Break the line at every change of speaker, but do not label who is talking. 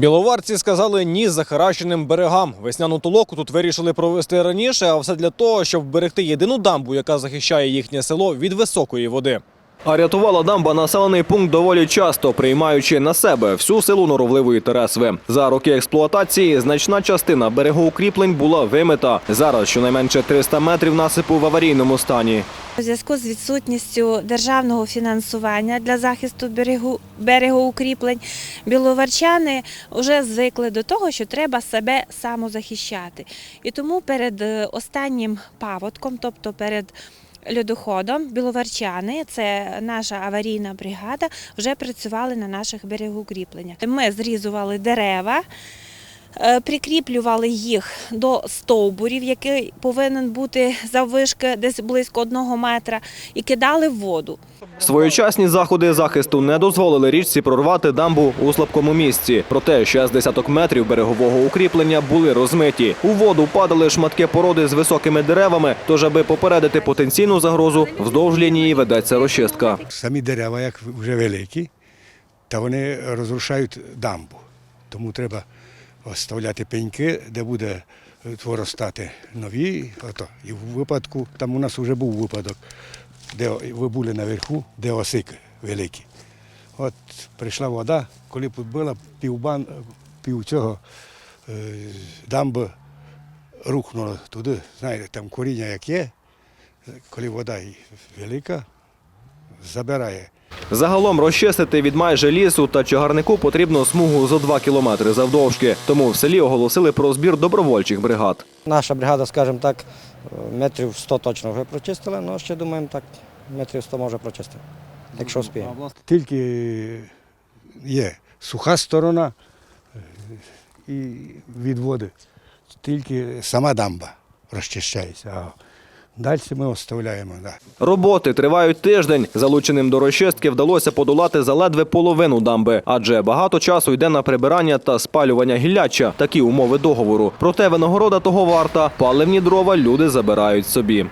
Біловарці сказали ні захаращеним берегам. Весняну толоку тут вирішили провести раніше, а все для того, щоб вберегти єдину дамбу, яка захищає їхнє село від високої води. А рятувала дамба населений пункт доволі часто, приймаючи на себе всю силу норовливої Тересви. За роки експлуатації значна частина берегоукріплень була вимита. Зараз щонайменше 300 метрів насипу в аварійному стані.
У зв'язку з відсутністю державного фінансування для захисту берегу, берегоукріплень біловарчани вже звикли до того, що треба себе самозахищати. І тому перед е, останнім паводком, тобто перед льодоходом, біловарчани, це наша аварійна бригада, вже працювали на наших берегоукріпленнях. Ми зрізували дерева. Е, Прикріплювали їх до стовбурів, який повинен бути заввишки десь близько одного метра, і кидали в воду.
Своєчасні заходи захисту не дозволили річці прорвати дамбу у слабкому місці. Проте ще з десяток метрів берегового укріплення були розмиті. У воду падали шматки породи з високими деревами. Тож, аби попередити потенційну загрозу, вздовж лінії ведеться розчистка.
Самі дерева, як вже великі, та вони розрушають дамбу. Тому треба оставляти пеньки, де буде е, виростати нові. Ото. І в випадку, там у нас вже був випадок, де ви були наверху, де осики великі. От прийшла вода, коли підбила півбан, пів цього е, дамби рухнуло туди, знаєте, там коріння як є, коли вода велика, забирає.
Загалом розчистити від майже лісу та чагарнику потрібно смугу зо 2 кілометри завдовжки. Тому в селі оголосили про збір добровольчих бригад.
Наша бригада, скажімо так, метрів 100 точно вже прочистила, але ще думаємо так, метрів 100 може прочистити, якщо успіємо.
Тільки є суха сторона е, і від води, тільки сама дамба розчищається. Далі ми оставляємо. Да.
Роботи тривають тиждень. Залученим до розчистки вдалося подолати заледве половину дамби, адже багато часу йде на прибирання та спалювання гілляча. Такі умови договору. Проте винагорода того варта. Паливні дрова люди забирають собі.